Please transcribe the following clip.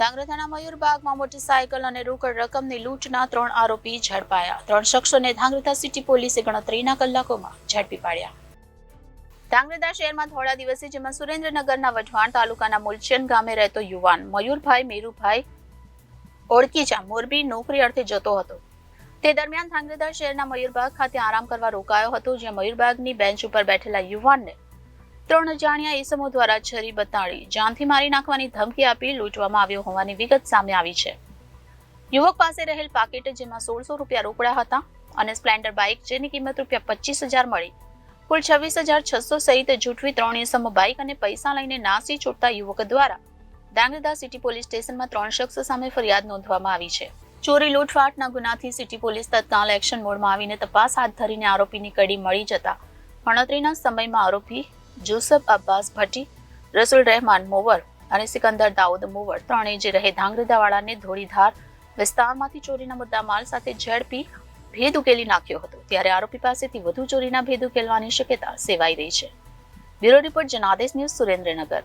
ધાંગધ્રાના મયુરબાગમાં motorcycle અને રોકડ રકમની લૂંટના ત્રણ આરોપી ઝડપાયા. ત્રણ શખ્સોને ધાંગધ્રા સિટી પોલીસે ગણતરીના કલાકોમાં ઝડપી પાડ્યા. ધાંગધ્રા શહેરમાં થોડા દિવસે, જેમાં સુરેન્દ્રનગરના વઢવાણ તાલુકાના મુલચંદ ગામે રહેતો યુવાન મયુરભાઈ મેરુભાઈ ઓળકીચા મોરબી નોકરી અર્થે જતો હતો. તે દરમિયાન ધાંગધ્રા શહેરના મયુરબાગ ખાતે આરામ કરવા રોકાયો હતો, જ્યાં મયુરબાગની બેન્ચ ઉપર બેઠેલા યુવાનને ત્રણ અજાણ્યા એસમો દ્વારા છરી બતાડી, જાનથી મારી નાખવાની ધમકી આપી લૂંટવામાં આવ્યો હોવાની વિગત સામે આવી છે. યુવક પાસે રહેલ પાકીટ જેમાં સોળસો રૂપિયા રોકડા હતા અને સ્પ્લેન્ડર બાઇક જેની કિંમત રૂપિયા પચીસ હજાર મળી. કુલ છવ્વીસ હજાર છસો સહિત જૂઠવી ત્રણ એસમો બાઇક અને પૈસા લઈને નાસી છૂટતા યુવક દ્વારા ડાંગરદા સિટી પોલીસ સ્ટેશનમાં ત્રણ શખ્સ સામે ફરિયાદ નોંધવામાં આવી છે. ચોરી લૂંટફાટના ગુનાથી સિટી પોલીસ તત્કાલ એક્શન મોડમાં આવીને તપાસ હાથ ધરીને આરોપીની કડી મળી જતા ગણતરીના સમયમાં આરોપી જુસફ અબ્બાસ ભટ્ટી, રસુલ રહેમાન મોવર અને સિકંદર દાઉદ મોવર ત્રણેય જે રહે ધાંગરદાવાળાને ધોળીધાર વિસ્તારમાંથી ચોરીના મુદ્દા માલ સાથે ઝડપી ભેદ ઉકેલી નાખ્યો હતો. ત્યારે આરોપી પાસેથી વધુ ચોરીના ભેદ ઉકેલવાની શક્યતા સેવાઈ રહી છે. Bureau report Janadesh news Surendranagar.